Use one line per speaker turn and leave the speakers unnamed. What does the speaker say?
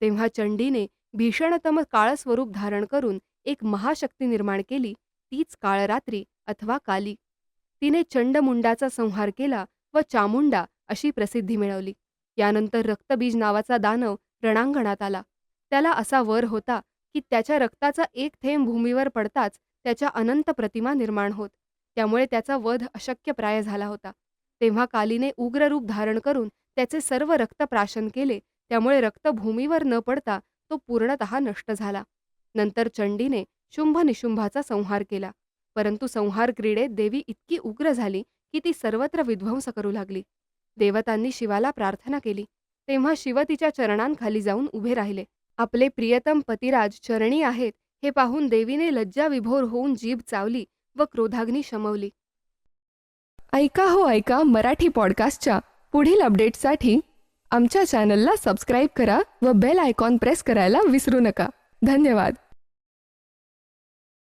तेव्हा चंडीने भीषणतम काळस्वरूप धारण करून एक महाशक्ती निर्माण केली तीच काळरात्री अथवा काली. तिने चंडमुंडाचा संहार केला व चामुंडा अशी प्रसिद्धी मिळवली. यानंतर रक्तबीज नावाचा दानव रणांगणात आला. त्याला असा वर होता की त्याच्या रक्ताचा एक थेंब भूमीवर पडताच त्याच्या अनंत प्रतिमा निर्माण होत. त्यामुळे त्याचा वध अशक्यप्राय झाला होता. तेव्हा कालीने उग्र रूप धारण करून त्याचे सर्व रक्त प्राशन केले त्यामुळे रक्त भूमीवर न पडता तो पूर्णतः नष्ट झाला. नंतर चंडीने शुंभ निशुंभाचा संहार केला. परंतु संहार क्रीडेत देवी इतकी उग्र झाली की ती सर्वत्र विध्वंस करू लागली. देवतांनी शिवाला प्रार्थना केली. तेव्हा शिव तिच्या चरणांखाली जाऊन उभे राहिले. आपले प्रियतम पतिराज चरणी आहेत हे पाहून देवीने लज्जा विभोर होऊन जीभ चावली व क्रोधाग्नी शमवली. ऐका हो ऐका मराठी पॉडकास्टच्या पुढील अपडेटसाठी आमच्या चॅनलला सबस्क्राईब करा व बेल आयकॉन प्रेस करायला विसरू नका. धन्यवाद.